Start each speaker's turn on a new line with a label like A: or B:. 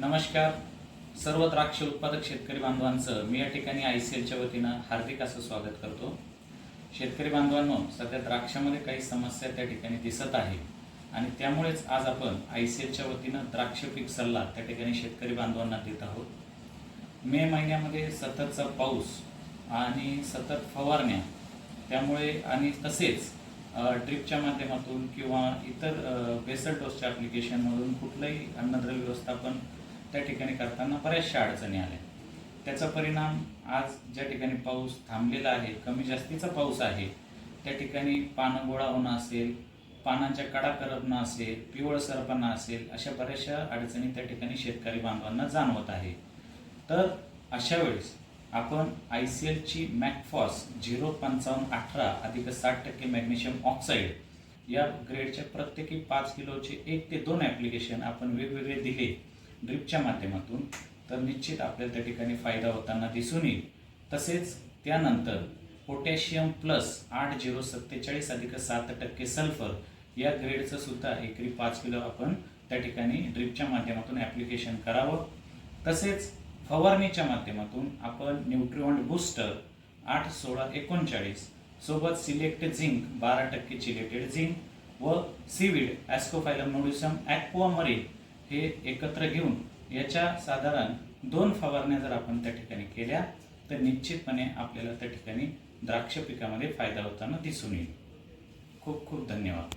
A: नमस्कार. सर्व द्राक्ष उत्पादक शेतकरी बांधवांचं मी या ठिकाणी आय सी एलच्या वतीनं हार्दिक असं स्वागत करतो. शेतकरी बांधवांनो सध्या द्राक्षामध्ये काही समस्या त्या ठिकाणी दिसत आहे आणि त्यामुळेच आज आपण आय सी एलच्या वतीनं द्राक्ष पीक सल्ला त्या ठिकाणी शेतकरी बांधवांना देत आहोत. मे महिन्यामध्ये सततचा पाऊस आणि सतत फवारण्या त्यामुळे आणि तसेच ड्रिपच्या माध्यमातून किंवा इतर बेसल डोसच्या ॲप्लिकेशनमधून कुठलंही अन्नद्रव्य व्यवस्थापन त्या ठिकाणी करताना बऱ्याचशा अडचणी आल्या. त्याचा परिणाम आज ज्या ठिकाणी पाऊस थांबलेला आहे कमी जास्तीचा पाऊस आहे त्या ठिकाणी पानं गोळा होणं असेल पानांच्या कडा करपणं असेल पिवळ सरपणा असेल अशा बऱ्याचशा अडचणी त्या ठिकाणी शेतकरी बांधवांना जाणवत आहे. तर अशा वेळेस आपण आय सी एलची मॅकफॉस झिरो पंचावन्न अठरा अधिक साठ टक्के मॅग्नेशियम ऑक्साईड या ग्रेडच्या प्रत्येकी पाच किलोचे एक ते दोन ॲप्लिकेशन आपण वेगवेगळे दिले. ड्रिपच्या माध्यमातून तर निश्चित आपल्याला त्या ठिकाणी फायदा होताना दिसून येईल. तसेच त्यानंतर पोटॅशियम प्लस आठ झिरो सत्तेचाळीस अधिक सात टक्के सल्फर या ग्रेडचं सुद्धा एकरी पाच किलो आपण त्या ठिकाणी ड्रिपच्या माध्यमातून ॲप्लिकेशन करावं. तसेच फवारणीच्या माध्यमातून आपण न्यूट्रिऑन्ट बूस्टर आठ सोळा एकोणचाळीस सोबत सिलेक्ट झिंक बारा टक्के चिलेटेड झिंक व सीविड ॲस्कोफायलम नोडिसम ॲक्वामरीन हे एकत्र घेऊन याच्या साधारण दोन फवारण्या जर आपण त्या ठिकाणी केल्या तर निश्चितपणे आपल्याला त्या ठिकाणी द्राक्ष पिकामध्ये फायदा होताना दिसून येईल. खूप खूप धन्यवाद.